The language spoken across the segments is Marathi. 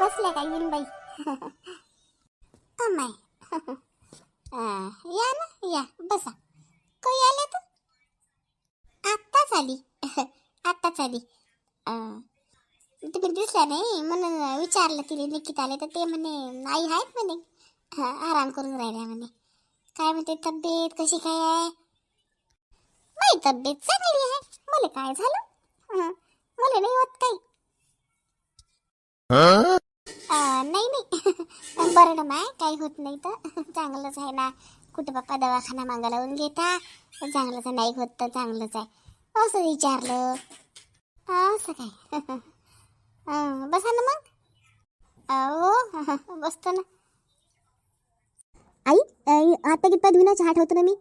बसल्या का येईन बाई अमाय या ना या बसा. काही आले तू? आत्ताच आली. आत्ताच आली. तुम्ही दिसला नाही म्हणून विचारलं तिने निकित आले तर ते म्हणे आई आहेत म्हणे. आराम करून राहिल्या म्हणे. काय म्हणते तब्येत कशी काय आहे? माझी तब्येत चांगली आहे. मला काय झालं? मला नाही होत काही. नाही नाही. बरं ना माय. काही होत नाही तर. चांगलंच आहे ना. कुठं पप्पा दवाखाना मागा लावून घेता. चांगलंच आहे. नाही होत तर चांगलंच आहे. असं विचारलं. असं काय? बसा ना मग. हो. बसतो ना. आई आता की धुना चहा ठेवतो ना मी.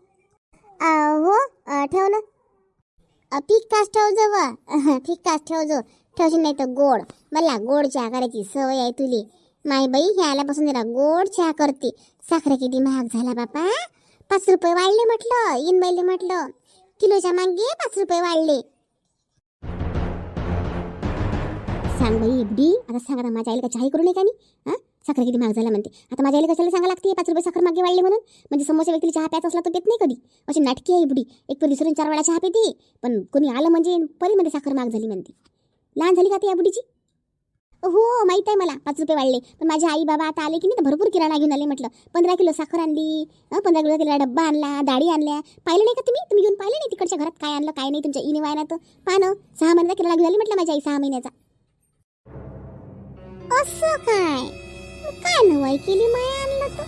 हो. ठेव ना. अ, ठीक काच ठेव जो ठीक काच ठेव जो ठेवशील नाही तर गोड. मला गोड चहा करायची सवय आहे तुली. माई बाई हे आल्यापासून जरा गोड चहा करते. साखर किती महाग झाला बापा. पाच रुपये वाढले म्हटलं इन बैले म्हटलं. किलोच्या मागे पाच रुपये वाढले. सांग बाई एवढी आता सांगा ना माझ्या आईला का चहाही करू नये का नाही साखर किती महाग झाला म्हणते. आता माझ्या आईला कशाला सांगा लागते? पाच रुपये साखर मागे वाढले म्हणून. म्हणजे समोरच्या व्यक्तीला चहा प्यायचा असला तर पेत नाही कधी. अशी नाटकी आहे एवढी एक तर विसरून चार वेळा चहा पिते. पण कोणी आलं म्हणजे परीमध्ये साखर महाग झाली म्हणते. लहान झाली का ती या बुडीची हो माहीत आहे मला. पाच रुपये वाढले. पण माझे आई बाबा आता आले की नाही तर भरपूर किराणा घेऊन आले म्हटलं. पंधरा किलो साखर आणली पंधरा किलो किलो डब्बा आणला डाळी आणल्या. पाहिलं नाही का तुम्ही? तुम्ही घेऊन पाहिलं नाही तिकडच्या घरात काय आणलं काय नाही तुमच्या इने वायनात? पानं सहा महिन्याचा किराणा घेऊन आली म्हटलं माझी आई सहा महिन्याचा. असं काय? काय नवाई केली माया आणलं तर?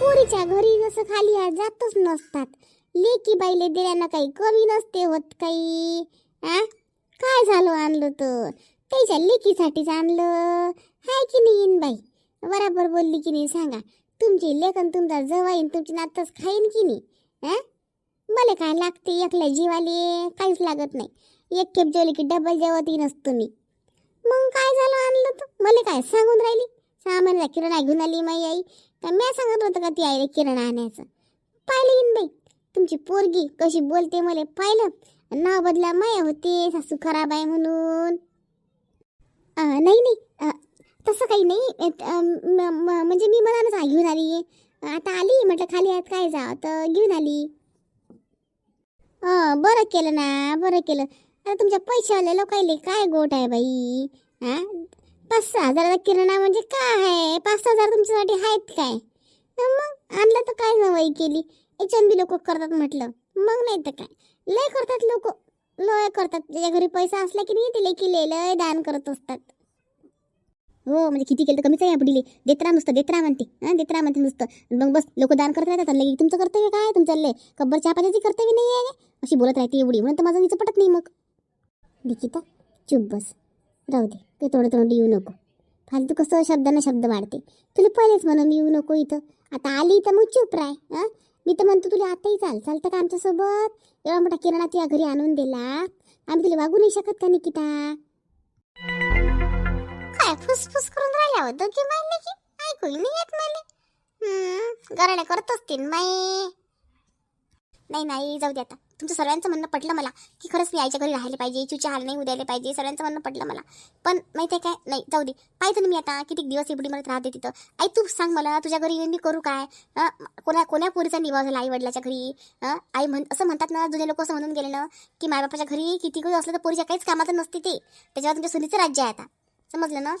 पोरीच्या घरी जसं खाली जातच नसतात. लेकी बाईले दिल्यानं काही कमी नसते होत काही. आ? काय झालं आणलं तर? त्याच्या लेकीसाठीच आणलं. हाय की नाही इन बाई बराबर बोलली की नाही सांगा. तुमची लेखन तुमचा जवाईन तुमची नातच खाईन की नाही? हा? मला काय लागते? एकल्या जीवाले काहीच लागत नाही. एक खेप जेवली की डबल जेवतही नसतो तुम्ही मग काय झालं आणलं तर? मला काय सांगून राहिली? सामान्य किराणा घेऊन आली माई आई. का मी सांगत होतं का ती आईला किराणा आणायचं? पाहिलं इन बाई तुमची पोरगी कशी बोलते मला पाहिलं. नाव बदला माया होते सासू खराब आहे म्हणून. नाही नाही. तसं काही नाही. म- म्हणजे मी मनानच आ- घेऊन आली. आता आली म्हटलं खाली आहेत काय जा तर घेऊन आली. बरं केलं ना बरं केलं. आता तुमच्या पैशावाल्या लोकायले काय गोट आहे बाई? हा पाच सहा हजाराचा किराणा म्हणजे काय आहे? पाच सहा हजार तुमच्यासाठी आहेत काय? मग आणलं तर काय नवाई केली? याच्यान बी लोक करतात म्हटलं. मग नाही तर काय? लय करतात लोक. लय करतात. त्याच्या घरी पैसा असला की नाही ते लेकी लय दान करत असतात. हो म्हणजे किती केलं तर कमीच आहे आपली बुडीले देत्रा नुसतं देत्रा म्हणते. हां देत्रा म्हणते नुसतं. मग बस लोक दान करत राहतात. लगे तुमचं कर्तव्य काय? तुमचं लय. कब्बर चहा पाण्याची कर्तव्य नाही आहे? अशी बोलत राहते एवढी. म्हणून तर माझं तिचं पटत नाही मग. निकिता चुप बस. राहू दे. ते थोडं थोडं येऊ नको. फालतू कसं शब्दानं शब्द वाढते. तुला पहिलेच म्हणून येऊ नको इथं. आता आली तर मग चुप राय हां? मी तर म्हणतो तुला आताही चाल चालतं का आमच्यासोबत? एवढा मोठा किराणा तुझ्या घरी आणून दिला. आम्ही तुला वागू नाही शकत का निकिता? काय फुसफुस करून राहिल्या होतं की माहिती की ऐकू नाही येत मला. गराड्या करत असतील माई. नाही नाही जाऊ दे आता. तुमचं सर्वांचं म्हणणं पटलं मला की खरंच मी आईच्या घरी राहिले पाहिजे चिवच्या हाल नाही उद्याला पाहिजे सर्वांचं म्हणणं पटलं मला. पण माहिती आहे काय? नाही जाऊ दे. पाहिजे ना मी आता किती दिवस एवढी मला राहते तिथं. आई तू सांग मला तुझ्या घरी येऊन मी करू काय? कोणा कोण्या पोरीचा निवास झाला आई वडिलाच्या घरी आई म्हण असं म्हणतात ना जुने लोक असं म्हणून गेले ना की मायबापाच्या घरी किती काही असलं तर पोरीच्या काहीच कामाचं नसते ते. त्याच्यावर तुमच्या सुनीचं राज्य आहे आता. समजलं ना?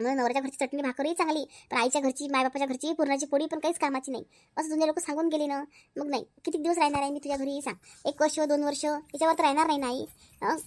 मग नवऱ्याच्या घरची चटणी भाकरही चांगली. पण आईच्या घरची मायबापाच्या घरची पुरणाची पोळी पण काहीच कामाची नाही. असं जुने लोक सांगून गेले ना. मग नाही. किती दिवस राहणार आहे मी तुझ्या घरी? सांग. एक वर्ष दोन वर्ष? याच्यावर तर राहणार नाही नाही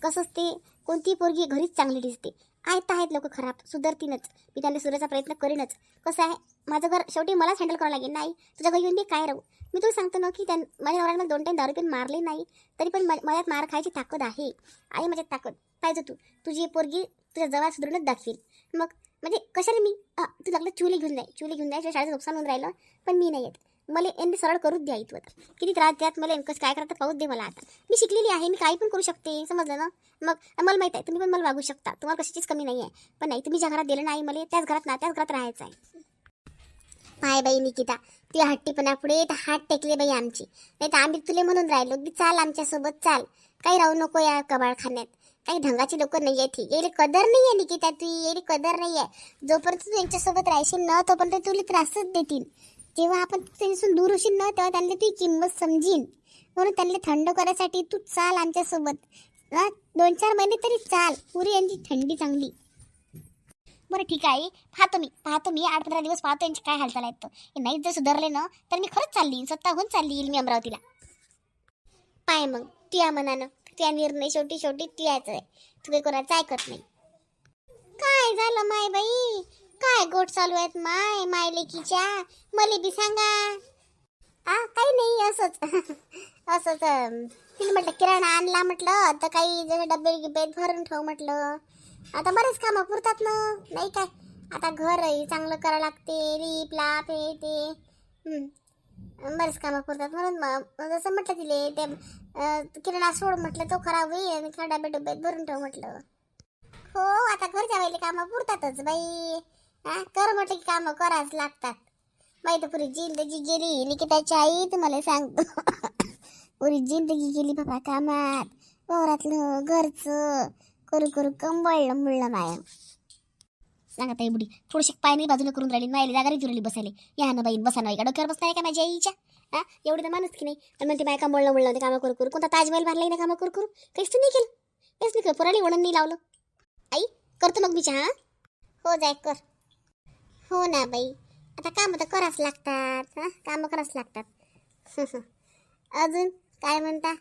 कसं असते? कोणती पोरगी घरीच चांगली दिसते? आहेत तर आहेत लोक खराब. सुधारतीनच मी त्यांना सुधारायचा प्रयत्न करीनच. कसं आहे? माझं घर शेवटी मलाच हँडल करावं लागेल नाही तुझ्या घरी येऊन मी काय राहू? मी तुला सांगतो ना की त्यां माझ्या नवऱ्याने दोन टाईम दारू पिऊन मारले नाही. तरी पण मा- माझ्यात मार खायची ताकद आहे. आहे माझ्यात ताकद. पाहिजे तू. तुझी पोरगी तुझ्या जवळ सुधारूनच दाखवील. मग म्हणजे कशाला मी? अ, तू लागलं चुले घेऊन जाय. चुले घेऊन जायच्या शाळेचं नुकसान होऊन राहिलं. पण मी नाही येत. मला यांनी सरळ करूच द्या इथं आता किती त्रास द्यात मला कसं काय करतात? पाहूच दे मला आता. मी शिकलेली आहे. मी काही पण करू शकते. समजलं ना? मग मला माहीत आहे. तुम्ही पण मला वागू शकता. तुम्हाला कशाचीच कमी नाही आहे पण नाही तुम्ही ज्या घरात दिलं नाही मला त्याच घरात ना त्याच घरात राहायचं आहे. पाय बाई निकिता तुझ्या हट्टीपणा पुढे तर हात टेकले बाई आमची. नाही तर आम्ही तुले म्हणून राहिलो की चाल आमच्यासोबत चाल. काही राहू नको या कबाळखान्यात काही ढंगाची लोक नाही आहेत ही यायला कदर नाही आहे निकिता तू यायला कदर नाही आहे जोपर्यंत तू यांच्यासोबत राहशील ना तोपर्यंत तुला त्रासच देतील. जेव्हा आपण त्यांच्यासून दूर होशील ना तेव्हा त्यांना ती किंमत समजीन. म्हणून त्यांना थंड करायसाठी तू चाल आमच्यासोबत दोन चार महिने तरी चाल. पुरी यांची थंडी चांगली. बरं ठीक आहे पाहतो मी पाहतो मी. आठ पंधरा दिवस पाहतो यांची काय हालचाल आहेत. हे नाही जर सुधारले ना तर मी खरंच चालली स्वतःहून चालली येईल मी अमरावतीला. पाय मग तुया मनानं. त्या निर्णय शेवटी शेवटी तुयाचं आहे. तू काही कोणाचं ऐकत नाही. काय झालं माय बाई? काय गोट चालू आहेत माय? माय लेकीच्या? मले बी सांगा. आ काही नाही असंच. असंच तिला म्हटलं किराणा आणला म्हटलं तर काही जरा डबे गिबे भरून ठेव म्हटलं. आता बरेच कामं पुरतात ना. नाही काय? आता घर आहे चांगलं करावं लागते रीप लाप हे ते. बरेच कामं पुरतात म्हणून मग जसं म्हटलं तिले ते किराणा सोड म्हटलं तो खराब होईल आणि खा डबे डब्यात भरून ठेव म्हटलं. हो आता घरच्या बाईले कामं पुरतातच बाई. हा कर म्हटलं की कामं करावंच लागतात. बाई तर पुरी जिंदगी गेली निकिताची आई तुम्हाला सांगतो. पुरी जिंदगी गेली बाबा कामात. वावरातलं घरचं करू करू कंबळलं मुळलं माया. सांगा ताई बुडी थोडीशी पाय नाही बाजूला करून राहिली नाही जागा नाही राहिली बसायला. या ना बाई बसा नाही का डोक्यावर बसताय का माझ्या आईच्या? हा? एवढी तर माणूस की नाही. पण म्हणते बायका बोलणं बोलणं कामं करू करू. कोणता ताजमहल भरलाय ना कामं करू करू. काहीच तर नाही केलं. काहीच नाही केलं. पोराने वळण नाही लावलं. आई करतो मग मी चहा हो जाय कर. हो ना बाई. आता कामं तर करावंच लागतात हा? कामं करावंच लागतात. अजून काय म्हणता?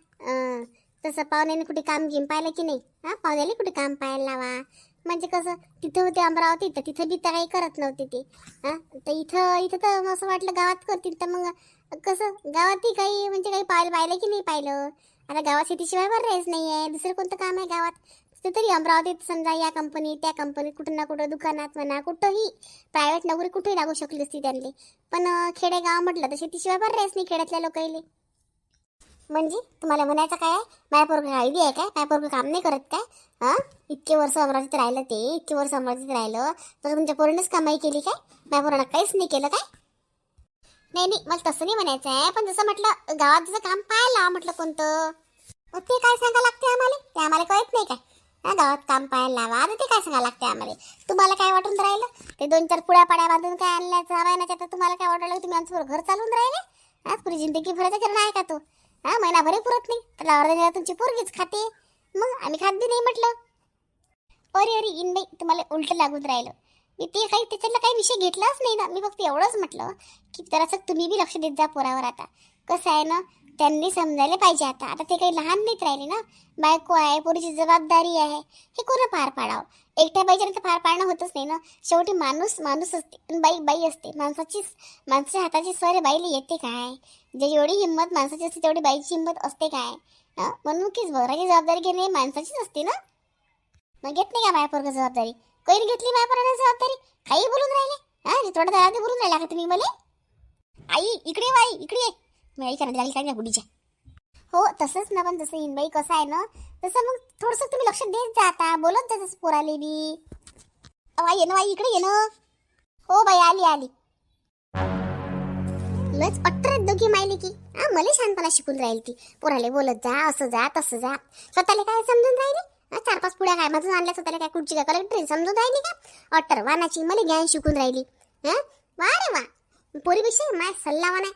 तसं पाहुण्याने कुठे काम घेऊन पाहिलं की नाही? हा? पाहुण्याला कुठे काम पाहायला लावा? म्हणजे कसं तिथं होते अमरावती तर तिथं बी तर काही करत नव्हते ते. हां? तर इथं इथं तर असं वाटलं गावात करतील तर मग कसं गावातही काही म्हणजे काही पाहिलं पाहिलं की नाही पाहिलं? आता गावात शेतीशिवाय बरं नाही आहे दुसरं कोणतं काम आहे गावात? ते तरी अमरावतीत समजा या कंपनीत त्या कंपनीत कुठं ना कुठं दुकानात म्हणा कुठंही प्रायव्हेट नोकरी कुठेही लागू शकली असती त्यांनी. पण खेडेगाव म्हटलं तर शेतीशिवाय बरं आहेच नाही खेड्यातल्या लोकांले म्हणजे तुम्हाला म्हणायचं काय आहे? मायापोरग आयडी आहे काय? मायापोरग काम नाही करत काय? हां? इतके वर्ष अमरावतीत राहिलं ते इतके वर्ष अमरावतीत राहिलं. तर तुमच्या पोरानेच कमाई केली काय? मायापोरानं काहीच नाही केलं काय? नाही नाही मला तसं नाही म्हणायचं आहे. पण जसं म्हटलं गावात जसं काम पाहायला म्हटलं कोणतं? ते काय सांगा लागते आम्हाला? ते आम्हाला कळत नाही काय? हा गावात काम पाहायला लावा आता ते काय सांगा लागते आम्हाला? तुम्हाला काय वाटून राहिलं? ते दोन चार पुड्या पाड्या बांधून काय आणल्याचं? हवायनाच्या तर तुम्हाला काय वाटायला तुम्ही आमचं घर चालवून राहिले? हा पुरी जिंदगी भरायचा किरण आहे का तू? हा महिनाभरही पुरत नाही. त्याला अर्धा तुमची पोरगीच खाते. मग आम्ही खात बी नाही म्हटलं. अरे अरे इन बाई तुम्हाला उलट लागून राहिलं. मी ते काही त्याच्यातला काही विषय घेतलाच नाही ना. मी फक्त एवढंच म्हटलं की जरासं तुम्ही बी लक्ष देत जा पोरावर आता. कसं आहे ना त्यांनी समजायला पाहिजे आता. आता ते काही लहान नाहीत राहिले ना. बायको आहे पोरीची जबाबदारी आहे. हे कोणं पार पाडावं? एकट्या बाईच्यानं तर पार पाडणं होतच नाही ना. शेवटी माणूस माणूस असते. पण बाई बाई असते. माणसाची माणसाच्या हाताची सर बाईला येते काय? जे जेवढी हिंमत माणसाची असते तेवढी बाईची हिंमत असते काय? म्हणून की घराची जबाबदारी घेणे माणसाचीच असते ना? मग घेत नाही का मायापोरग जबाबदारी? कैरी घेतली मायापोराने जबाबदारी? काही बोलून राहिले? हा? म्हणजे थोडं दळा बोलून राहिला का तुम्ही मला? आई इकडे ये बाई इकडे ये. मी आई करायला लागली काय त्या गुडीच्या? हो तसंच ना पण जसं हिंबाई कसं आहे ना तसं मग थोडंसं तुम्ही लक्ष देत जा आता. बोलत जा तसं पोराले बी. अहो, ये ना आई इकडे ये ना. हो बाई आली आली. लच अट्टर दोघी मायली की. हा मला शानपणा शिकून राहील ती. पोराले बोलत जा असं जा तसं जा. स्वतःला काय समजून राहिले? चार पाच पुड्या काय मधून आणल्या स्वतःला काय कुठची काय कलेक्टर समजून राहिली का? अट्टर वानाची मला ज्ञान शिकून राहिली. हा? वा रे वा. पोरीपेक्षा माय सल्ला वाना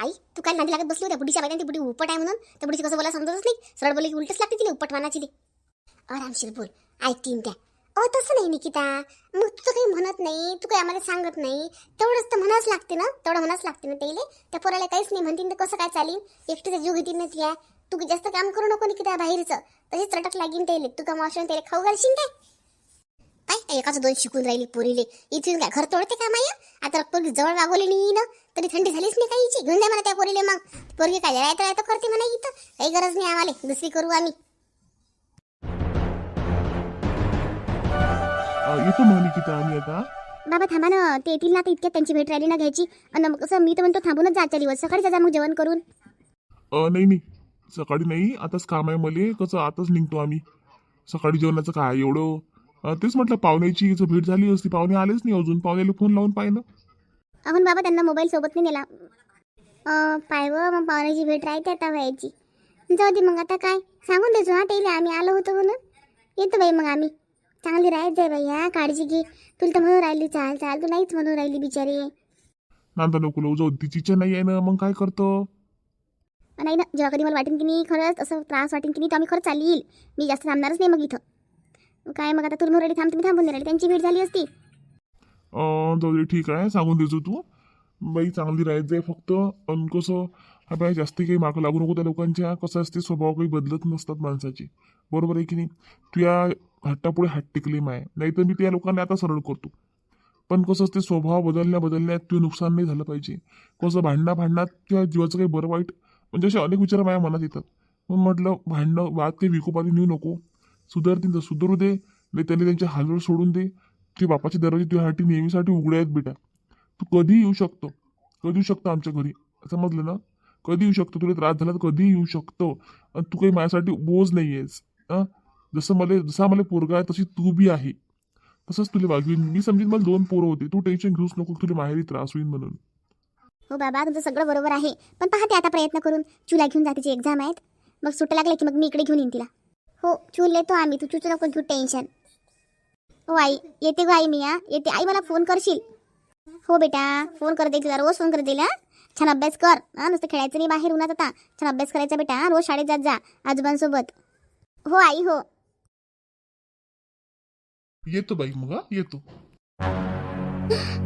आई तू काय नादी लागत बसली होत्या बुडीच्या बाईने ती बुडी उपट आहे म्हणून. त्या बुडीची कसं बोला समजतच नाही. सरळ बोलली की उलटच लागते तिला उपट वानाची ती. आरामशीर बोल. ऐकतीन त्या. अहो तसं नाही निकिता. मग तू तर काही म्हणत नाही तू काही आम्हाला सांगत नाही. तेवढंच तर म्हणाच लागते ना तेवढं म्हणाच लागते ना त्याला त्या पोराला काहीच नाही म्हणतील तर कसं काय चालेल एकटीचा जीव घेतील ना त्या. तू जास्त काम करू नको निकिता बाहेरचं. तसेच चटक लागीन त्याला तू काम वाशून त्याला खाऊ घालशील काय? काय एकाचं दोन शिकून राहिली पोरीले. इथून काय घर तोडते का माया? आता पोरगी जवळ वागवली नाही ना तरी थंडी झालीच नाही काही घेऊन द्या मला त्या पोरीले मग. पोरगी काय रायतं करते म्हणा इथं. काही गरज नाही आम्हाला. दुसरी करू आम्ही. येतो मग निकिता आम्ही आता. बाबा थांबा ना. ते येतील ना इतक्यात त्यांची भेट राहिली ना घ्यायची. आणि मग कसं मी तर म्हणतो थांबूनच जा दिवस. सकाळी जा मग जेवण करून. अ, नाही नाही. सकाळी नाही. आताच काम आहे मले. कसं आताच निघतो आम्ही. सकाळी जेवणाचं काय एवढं? अ, तेच म्हटलं पाहुण्याची भेट झाली असती पाहुणे आलेच नाही अजून. पाहुण्याला फोन लावून पाहिलं आपण बाबा त्यांना मोबाईल सोबत नाही नेला. अं, पाय व मग पाहुण्याची भेट राहते आता व्हायची. जाऊ दे मग आता काय? सांगून देतो हा त्याला. आम्ही आलो होतो म्हणून. येतो बाई मग आम्ही. चांगली राहत जाय हा काळजी घे. तुला तर म्हणून राहिली चाल चाल. तू नाहीच म्हणून राहिली बिचारी. नांदा नको लावू जाऊ तिची इच्छा नाही आहे ना मग काय करतो? नाही ना जेव्हा कधी मला वाटेन की नाही खरंच असं त्रास वाटेन की नाही तर आम्ही खरंच चालली. येईल मी जास्त थांबणारच नाही मग इथं. काय मग आता तुला राहिली थांब तुम्ही थांबून राहिली. त्यांची भेट झाली असती. अं, जाऊ दे ठीक आहे. सांगून देतो तू. बाई चांगली राहत जाय फक्त. अन कसं हा बाई जास्त काही मागं लागू नको त्या लोकांच्या. कसं असते स्वभाव काही बदलत नसतात माणसाचे. बरोबर आहे की नाही? तू या हट्टापुढे हात टेकले माय. नाही तर मी त्या लोकांना आता सरळ करतो. पण कसं असते स्वभाव बदलण्या बदलण्यात ते नुकसान नाही झालं पाहिजे. कसं भांडणा भांडणात किंवा जीवाचं काही बरं वाईट म्हणजे असे अनेक विचार माझ्या मनात येतात. मग म्हटलं भांडणं वाद काही विकोपाने नेऊ नको. सुधारतील तर सुधारू दे नाही त्यांनी त्यांच्या हालवर सोडून दे. ते बापाचे दरवाजे तुझ्यासाठी नेहमीसाठी उघडे आहेत बेटा. तू कधी येऊ शकतो? कधी येऊ शकतो आमच्या घरी? समजलं ना? कधी येऊ शकतो? तुला त्रास झाला तर कधी येऊ शकतो? आणि तू काही माझ्यासाठी बोज नाही आहेस जसं मला जसा मला पोरगा आहे तशी तू बी आहे. तसंच तुला वागवीन मी समजेन मला दोन पोरं होते. तू टेन्शन घेऊच नको तुला माहेरी त्रास होईल म्हणून. हो बाबा तुमचं सगळं बरोबर आहे. पण पाहते आता प्रयत्न करून. चुला घेऊन जा तिची एक्झाम आहेत. मग सुट्ट्या लागल्या की मग मी इकडे घेऊन येईन तिला. हो चूल येतो आम्ही. तू चुचू नको घेऊ टेन्शन हो आई येते गो आई मी हा. येते. आई मला फोन करशील? हो बेटा फोन कर दे तुला. रोज फोन कर देईल हा छान अभ्यास कर. हा नुसतं खेळायचं नाही बाहेर उन्हात आता. छान अभ्यास करायचा बेटा. हा? रोज शाळेत जात जा. आजोबांसोबत. हो आई हो. येतो बाई मग हा? येतो.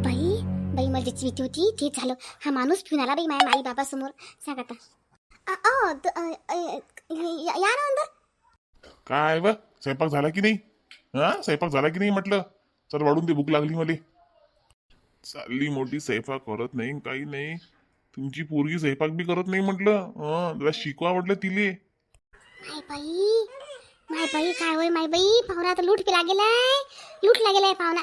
बाई बाई मला ज्याची भीती होती. ते झालं. हा माणूस पिऊन आला बाई माझ्या आई बाबा समोर सांग आता. अ, अ, द- अ, अ, या या ना अंदर. काय व? स्वयंपाक झाला की नाही? हा? स्वयंपाक झाला की नाही म्हटलं? चल वाढून दे भूक लागली मला. चालली मोठी स्वयंपाक करत नाही काही नाही. तुमची पोरगी स्वयंपाक बी करत नाही म्हटलं. हं, जरा शिकवा म्हटलं तिले. बाई माय बाई काय होय माय बाई? पाहुणा आता लूट पेला गेलाय लूट लागेलाय पाहुणा.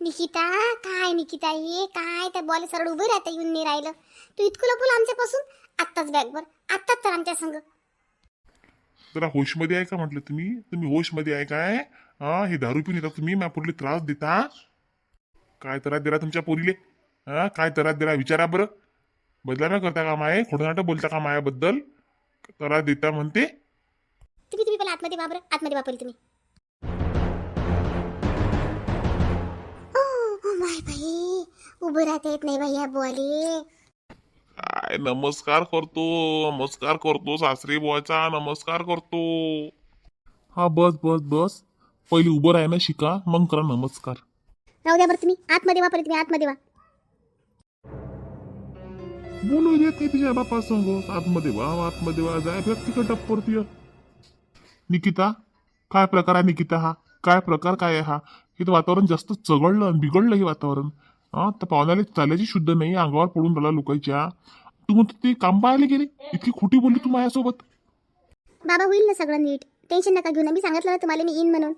निकिता काय निकिता ये काय त्या बॉल सरळ उभे राहता येऊन नाही राहिलं? तू इतकं लपूल आमच्यापासून? आत्ताच बॅगवर आत्ताच तर आमच्या संग. जरा होशमध्ये आहे का म्हटलं तुम्ही? तुम्ही होशमध्ये आहे काय? हा हे दारू पिऊन येतात तुम्ही? माझ्या पुढले त्रास देता? काय त्रास दिला तुमच्या पोरीले? हा काय त्रास दिला? विचारा बरं. बदला बदलाम्या करता का माय? खोटं नाटक बोलता का मायाबद्दल? त्रास देता म्हणते. तुम्ही तुम्ही पहिला आतमध्ये वापर. आतमध्ये वापरली तुम्ही. माय बाई. उभं राहता येत नाही बाई या बुवाले. काय नमस्कार करतो. नमस्कार करतो सासरी बुवाचा. नमस्कार करतो. हा बस बस बस. पहिले उभं राहायला शिका मग करा नमस्कार. राहू द्या बरं तुम्ही. आतमध्ये वापरली तुम्ही. आतमध्ये वा. बोलू देत नाही तिच्या बापा संग आतमध्ये वा आतमध्ये वा. जाय व्यक्ती टप्परतीय निकिता काय प्रकार आहे निकिता हा? काय प्रकार काय आहे हा? हे तर वातावरण जास्त चघळलं आणि बिघडलं हे वातावरण. हां तर पाहुण्याला चालायची शुद्ध नाही अंगावर पडून राहिला लोकांच्या. तू म्हणतो ते काम पाहायला गेले? इतकी खोटी बोलली तू माझ्यासोबत. बाबा होईल ना सगळं नीट. टेन्शन नका घेऊ ना. मी सांगितलं ना तुम्हाला मी येईन म्हणून.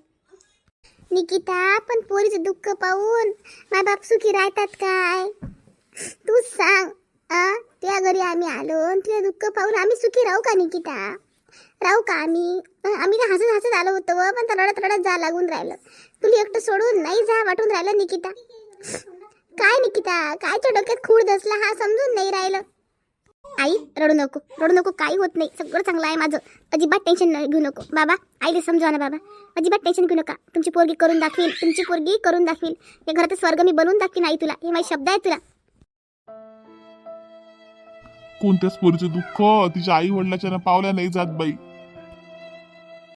निकिता पण पोरीचं दुःख पाहून माय बाप सुखी राहतात काय? तू सांग आ? त्या घरी आम्ही आलो आणि तुझं दुःख पाहून आम्ही सुखी राहू का निकिता? राहू का? आम्ही आम्ही ना हसत हसत आलो होतो व, पण तर रडत रडत जा लागून राहिलं. तुला एकटं सोडून नाही जा वाटून राहिलं निकिता. काय निकिता? कायच्या डोक्यात खूळ दसला हा समजून नाही राहिलं. आई रडू नको रडू नको काही होत नाही. सगळं चांगलं आहे माझं. अजिबात टेन्शन घेऊ नको. बाबा आईले समजवा ना बाबा. अजिबात टेन्शन घेऊ नका. तुमची पोरगी करून दाखवील तुमची पोरगी करून दाखवील या घरात स्वर्ग मी बनवून दाखवीन आई तुला. हे माझे शब्द आहे तुला. कोणत्याच पोरीचं दुःख? तिच्या आई वडिलाच्या पावल्या नाही जात बाई.